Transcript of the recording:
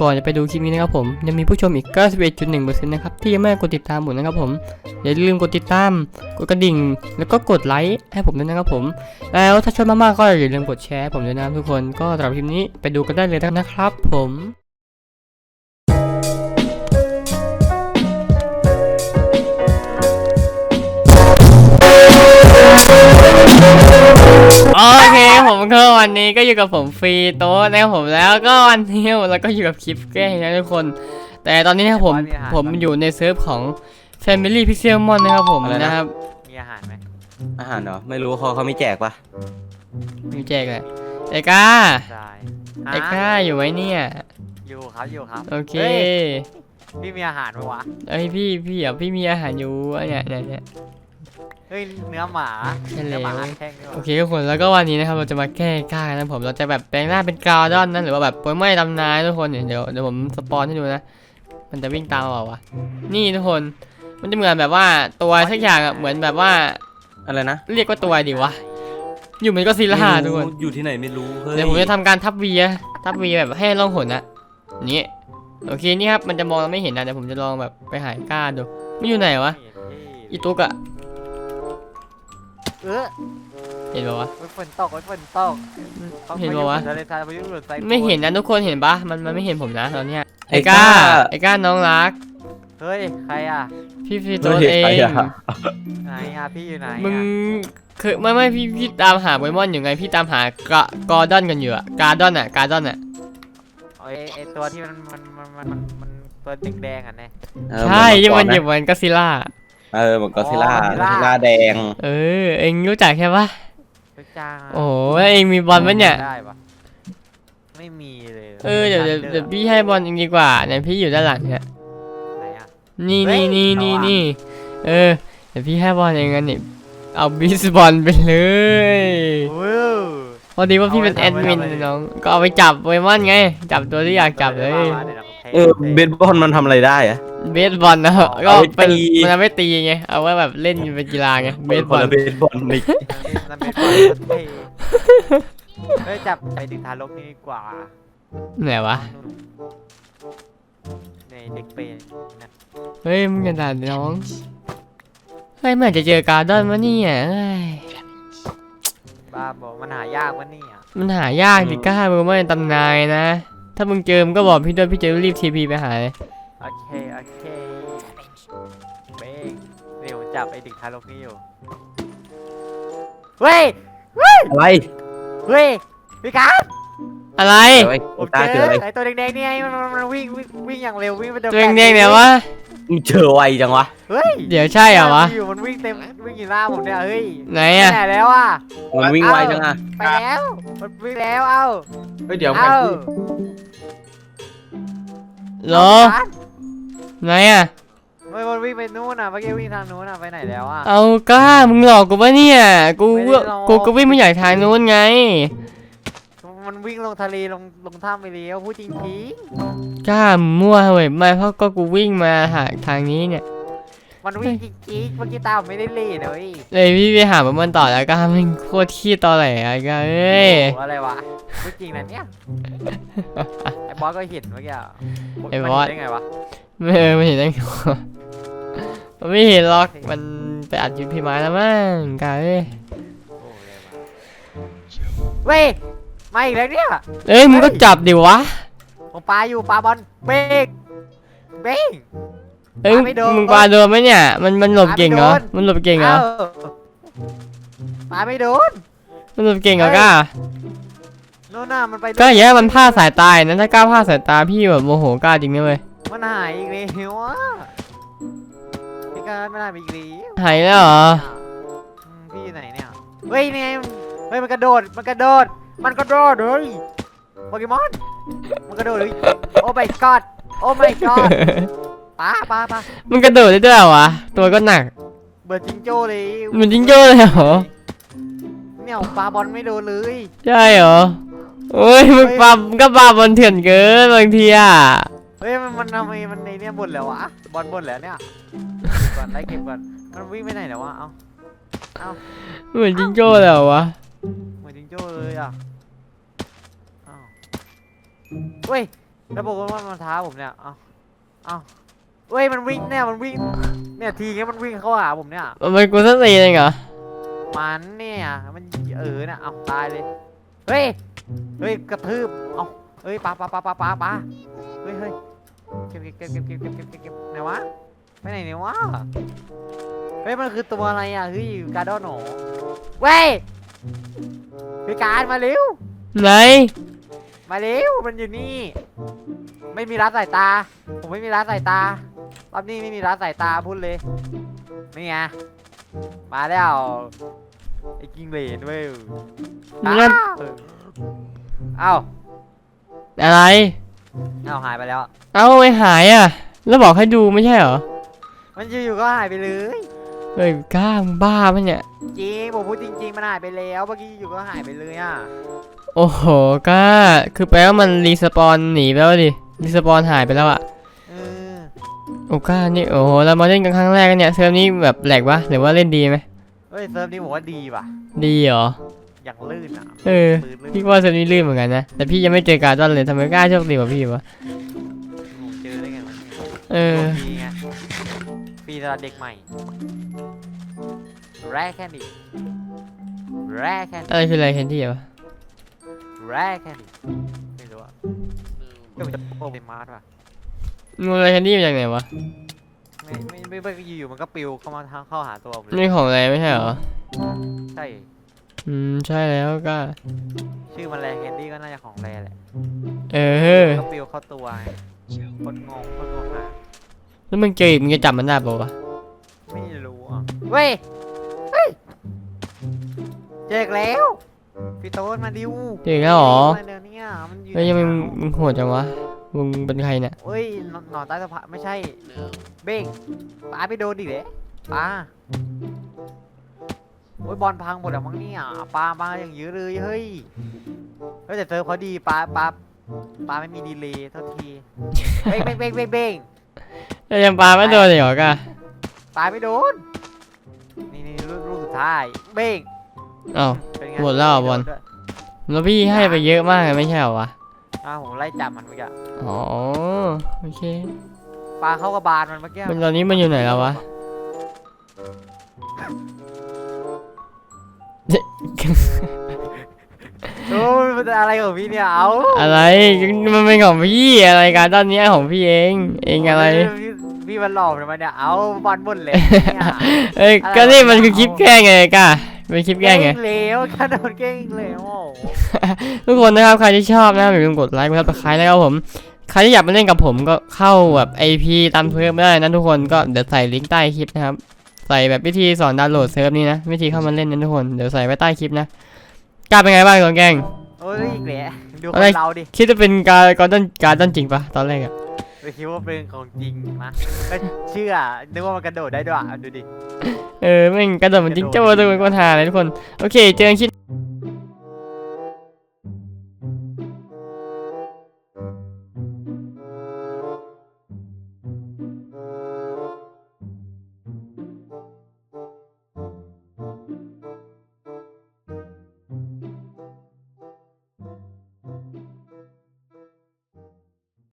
ก่อนจะไปดูคลิปนี้นะครับผมยังมีผู้ชมอีก 91.1%นะครับที่ยังไม่กดติดตามผมนะครับผมอย่าลืมกดติดตามกดกระดิ่ง แล้วก็กดไลค์ให้ผมด้วยนะครับผม แล้วถ้าชอบมากๆก็อย่าลืมกดแชร์ผมด้วยนะทุกคนก็สำหรับคลิปนี้ไปดูกันได้เลยนะครับผม วันนี้ก็อยู่กับผมฟรีโต๊ะนะครับผมแล้วก็วันนี้เราก็อยู่กับคลิปแกล้งนะทุกคน แต่ตอนนี้นะครับผมมีอาหาร ผมอยู่ในเซิร์ฟของ Family Pixelmon นะครับผมอะไรนะ นะครับมีอาหารไหมอาหารเหรอไม่รู้เขาเขาไม่แจกปะมีแจกเลยไอ้ก้าใช่ไอ้ก้าอยู่ไหมเนี่ยอยู่ครับอยู่ครับโอเคฮ้ยพี่มีอาหารไหมวะเอ้ยพี่พี่อะพี่มีอาหารอยู่เนี่ยเนี่ยเนี่ย เฮ้ยเนื้อหมาใช่แล้วเนื้อหมาแท่งด้วยโอเคทุกคนแล้วก็วันนี้นะครับเราจะมาแก้ก้ากันนะผมเราจะแบบแปลงร่างเป็นกาดอนนะหรือว่าแบบโปเกมอนตำนานทุกคนเนี่ยเดี๋ยวเดี๋ยวผมสปอนให้ดูนะ มันจะวิ่งตามเราวะนี่ทุกคนมันจะเหมือนแบบว่าตัวสักอย่างอะเหมือนแบบว่าอะไรนะเรียกว่าตัวดีวะอยู่เหมือนก็ซิล่าทุกคน อยู่ที่ไหนไม่รู้เฮ้ยเดี๋ยวผมจะทำการทับวีอะทับวีแบบให้ล่องหนนะนี่โอเคนี่ครับมันจะมองไม่เห็นนะเดี๋ยวผมจะลองแบบไปหายก้าดูไม่อยู่ไหนวะเฮ้ยอีตุกอะ เออเห็นปะวะ มันฝนตกมันฝนตกเห็นปะวะทะเลทรายพายุหลุดไซโคลไม่เห็นนะทุกคนเห็นปะมันมันไม่เห็นผมนะตอนเนี้ยไอ้ไอ้ก้าก้าไอ้ก้าน้องรัก เฮ้ยใครอะพี่ฟีเฮ้โตัวยเอใครงอะไหนอะพี่อยู่ไหนมึงอะคือไม่ไม่พี่พี่ตามหาโปเกมอนอยู่ไงพี่ตามหากะกอร์ดอนกันอยู่อะกาดอนอะกาดอนอะไอ้ไอ้ตัวที่มันมันมันมันมันมันตัวแดงๆอะเนี่ยเออใช่ที่มันเหเหยียมืบเหมือนก็ซิล่า เออเหมือนก็ซิล่าอ๋อก็ซิล่าแดง เออ เองรู้จักใช่ปะพระเจ้าโอ้โหแล้วเองมีบอลปะเนี่ย ได้ปะไม่มีเลยเออเดี๋ยวเดี๋ยวเดี๋ยวพี่ให้บอลเองดีกว่าเนี่ยพี่อยู่ด้านหลังเนี่ย ไหนอะนี่เฮ้นี่ยนี่นี่เอาอะ นี่เออ เดี๋ยวพี่ให้บอลเองกันนี่เอาบิสบอลไปเลยว้าว พอดีว่าพี่เป็นเอาแอไว้ดมินทำอะไรน้อง ก็เอาไปจับโปเกมอนไง จับตัวที่อยากจับเลยเออเบสบอลมันทำอะไรได้อะ เบสบอลนะเอาก็ไว้เป็นตี มันเอาไม่ตีไงเอาไว้แบบเล่นเป็นกีฬาไงเบสบอลคนละเบสบอลนี่นั่นเป็นบอลเท่เฮ้ยจับไปดึงทารกนี่ดีกว่าไหนวะในเด็กเป็นนะเฮ้ยมึงกระดาษน้องเฮ้ยเมื่อไหร่จะเจอการ์ดอนวะเนี่ยเอ้ยบ้าบอกมันหายากวะเนี่ยมันหายากดิกล้ามึงไม่ตำนายนะ ถ้ามึงเจอมึงก็บอกพี่ด้วยพี่จะรีบทีพีไปหาเลยโอเค โอเคเบ้งเดี๋ยวจับไอ้เด็กทารกนี่อยู่เฮ้ย อะไรเฮ้ย พี่ครับอะไรเอ้ยผมตาเจคือออะไรไอ้ตัวแดงๆเนี่ยมันมันมันวิ่งวิ่งวิ่งอย่างเร็ววิ่งไปตัวเด้งๆเนี่ยวะ มึงเจอไวจังวะเฮ้ยเดี๋ยวใช่เหรอวะ อยู่มันวิ่งเต็มวิ่งอยู่หน้าผมเนี่ยเฮ้ยไหนไปอะไหนแล้วอะ มันวิ่งไวจังอะไปแล้ว มันวิ่งแล้วเอ้า เฮ้ยเดี๋ยวเอ้า เหรอไหนอะเฮ้ยมันวิ่งไปนู่นอะเมื่อกี้วิ่งทางนู้นอะไปไหนแล้วอะเอากล้ามึงหลอกกูปะเนี่ยกูไม่ได้หลอกกูก็วิ่งมาอยากทางนู้นไง มันวิ่งลงทะเลลงลงถ้ำไปแล้วพูดจริงกล้ามั่วเว้ยไม่เพราะก็กูวิ่งมาหาทางนี้เนี่ยๆ มันวิ่งจริงๆเมื่อกี้ตามไม่ได้เล่เลยเลยพี่ไปหามันต่อแล้วก็มันโคตรขี้ตอแหลอะกล้าเอ้ยโอ้อะไรวะพูดจริงนะเนี่ยไอ้บอสก็เห็นเมื่อกี้อะไอ้บอสมันเห็นได้ไงวะไม่เออไม่เห็นได้ไงวะมันไม่เห็นหรอกมันไปอัดยูพีไม้แล้วมั้งกล้าเอ้ยโอ้อะไรวะเว้ยมาอีกแล้วเนี่ยเอ้ยมึงก็จับดิวะผมปลาอยู่ปลาบอลเบ้งเบ้ง เอ้ยปาไม่โดน มึงปาโดนไหมเนี่ย มันมันหลบเก่งเหรอปาไม่โดนมันหลบเก่งเหรออ้าปลาไม่โดนมันหลบเก่งเหรอกล้า โน่นน่ะมันไปก็อย่าให้มันพลาดสายตายนะถ้ากล้าพลาดสายตาพี่แบบโมโหกล้าจริงนะเว้ยมันหายอีกแล้วอะพี่การมันหายไปอีกแล้วหายแล้วเหรอ อืมพี่อยู่ไหนเนี่ย เฮ้ยนี่ไงเฮ้ยมันกระโดด มันกระโดด มันกระโดดเฮ้ยโปเกมอน มันกระโดดเลยโอ้ my god โอ้ my god ป้าป้าป้ามันกระโดดได้ด้วยเหรอวะ ตัวก็หนัก เบิร์ดจิงโจ้เลยเหมือนจิงโจ้เลยเหรอ เนี่ยปลาบอลไม่โดนเลยใช่เหรอโอ้ยมึงปามึงก็ปาบอลเถื่อนเกินบางทีอะ เฮ้ยมันมันทำไมมันในเนี่ยบนแล้ววะบอลบนแล้วเนี่ยเก็บก่อนไล่เก็บก่อนมันวิ่งไปไหนแล้ววะเอาเหมือนจิงโจ้เลยเหรอวะ เหมือนจิงโจ้เลยอะอ้าวเฮ้ยแล้วโปเกมอนมันท้าผมเนี่ยเอาเอา เว้ยมันวิ่งเนี่ยมันวิ่งเนี่ยทีเงี้ยมันวิ่งเข้าหาผมเนี่ย มันเป็นกูสักตีเองเหรอมันเนี่ยมันเออเนี่ยเอาตายเลยเฮ้ยเฮ้ยกระทืบเอาเฮ้ยปลาปลาปลาปลาปลาปลาเฮ้ยเฮ้ยเก็บเก็บเก็บเก็บเก็บเก็บเก็บเก็บเก็บไหนวะไปไหนเนี่ยวะเฮ้ยมันคือตัวอะไรอะเฮ้ยการ์ดอนหนอเว้ยพี่การมาเร็วไหนมาเร็วมันอยู่นี่ ไม่มีร้านสายตา ผมไม่มีร้านสายตา รอบนี้ไม่มีร้านสายตาพูดเลย นี่ไง มาแล้วไอ้กิ้งเหลนเว้ยนี่นั่นอ้าวอะไร เอ้าหายไปแล้ว เอ้าไม่หายอะ แล้วบอกให้ดูไม่ใช่เหรอมันอยู่ๆก็หายไปเลย เฮ้ยกล้ามึงบ้าปะเนี่ย จริงผมพูดจริง ๆ มันหายไปแล้วเมื่อกี้อยู่ๆก็หายไปเลยอะ โอ้โหกล้า คือแปลว่ามันรีสปอนหนีไปแล้วดิ รีสปอนหายไปแล้วอะเออ โอ้กล้านี่โอ้โหเรามาเล่นกันครั้งแรกกันเนี่ยเซิร์ฟนี้แบบแหลกวะหรือว่าเล่นดีไหมเฮ้ยเซิร์ฟนี้ผมว่าดีว่ะ ดีเหรอ อย่างลื่นอะเออลื่นลื่นพี่ว่าเซิร์ฟนี้ลื่นเหมือนกันนะ แต่พี่ยังไม่เจอการ์ดอนเลยทำไมกล้าโชคดีกว่าพี่วะผมเจอได้ไงวะเนี่ยเออฟรีไงฟรีสำหรับเด็กใหม่ แรกแค่นี้แรกแค่นี้อะไรคืออะไรแคนดี้วะแรกแค่นี้ไม่รู้อะก็มันจะโปรเป็นมาร์ทว่ะ งูอะไรแคนดี้มาจากไหนวะ ไม่ไม่ไม่ไม่อยู่ๆมันก็ปิวเข้ามาทางเข้าหาตัวผมเลยนี่ของอะไรไม่ใช่เหรอ ใช่ อืม ใช่แล้วก็ ชื่อมันแรแคนดี้ก็น่าจะของแรแหละเออ ก็ปิวเข้าตัวไงคนงงคนงงอะแล้วมึงเจออีกมึงจะจับมันได้ปะวะ ไม่รู้อะเว้ยเฮ้ยเจออีกแล้วพี่โต้นมาดิวเจออีกแล้วเหรอมาเดี๋ยวเนี่ยมันอยู่เฮ้ยยังในมึงเขามึงโหดจังวะ มึงเป็นใครเนี่ยเฮ้ยหนอนหนอนใต้สะพานไม่ใช่ เบ้งปลาไปโดนดิเลยปลาโอ้ยบอลพังหมดแล้วมั้งเนี่ยปลามาอย่างเยอะเลยเฮ้ยเฮ้ยแต่เซิร์ฟเขาดีปลาปลาปลาไม่มีดีเลย์เท่าทีเบ้งเบ้งเบ้งเบ้งเบ้งแล้วยังปลาไม่โดนเลยเหรอกะปลาไม่โดนนี่นี่ลูกลูกสุดท้ายเบ้งอ้าว เป็นไงหมดแล้วเหรอบอลไม่โนด้วยแล้วพี่ให้ไปเยอะมากเลยไม่ใช่เหรอวะ อ้าวผมไล่จับมันเมื่อกี้อ๋อโอเค ปลาเข้ากระบาลมันเมื่อกี้มันตอนนี้มันอยู่ไหนแล้ววะโอ้ยมันอะไรของพี่เนี่ยเอาอะไรมันเป็นของพี่อะไรการตอนเนี้ยของพี่เอง เองอะไร พี่พี่มันหลอกทำไมเนี่ยเอาบอลบนเลยเนี่ยเอ้ยอะไรก็นี่วะมันคือคลิปแกล้งไงกะเป็นคลิปแกล้งไงเก่งเหลวกระโดดเก่งเหลวโอ้โห ทุกคนนะครับ ใครที่ชอบนะครับอย่าลืมกดไลค์กดซับสไครต์นะครับผม ใครที่อยากมาเล่นกับผมก็เข้าแบบ IP ตามเซิร์ฟได้นะทุกคนก็เดี๋ยวใส่ลิงก์ใต้คลิปนะครับ ใส่แบบวิธีสอนดาวน์โหลดเซิร์ฟนี้นะวิธีเข้ามาเล่นนะทุกคนเดี๋ยวใส่ไว้ใต้คลิปนะกล้าเป็นไงบ้างตอนแกล้งโอ้ยอีกแหละดูคอะไรนเราดิคิดจะเป็นการการต้นการต้นจริงปะตอนแรกอะไปคิดว่าเป็นของจริงนะก็เชื่อนึกว่ามันกระโดดได้ด้วยอะดูดิเออแม่งกระโดดเหมันจิงโจ้ตัวเป็นคนหาเลยทุกคน โอเค เจอกันคลิป